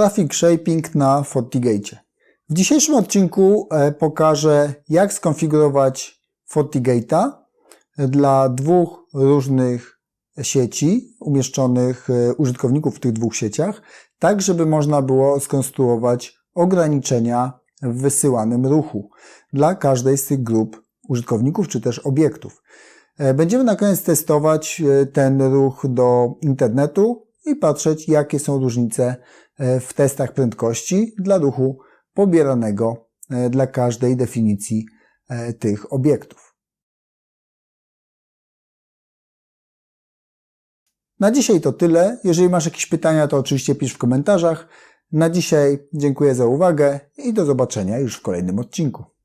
Traffic Shaping na FortiGate. W dzisiejszym odcinku e, pokażę, jak skonfigurować FortiGate'a dla dwóch różnych sieci, umieszczonych e, użytkowników w tych dwóch sieciach, tak żeby można było skonstruować ograniczenia w wysyłanym ruchu dla każdej z tych grup użytkowników czy też obiektów. E, Będziemy na koniec testować e, ten ruch do internetu i patrzeć, jakie są różnice e, w testach prędkości dla ruchu pobieranego e, dla każdej definicji e, tych obiektów. Na dzisiaj to tyle. Jeżeli masz jakieś pytania, to oczywiście pisz w komentarzach. Na dzisiaj dziękuję za uwagę i do zobaczenia już w kolejnym odcinku.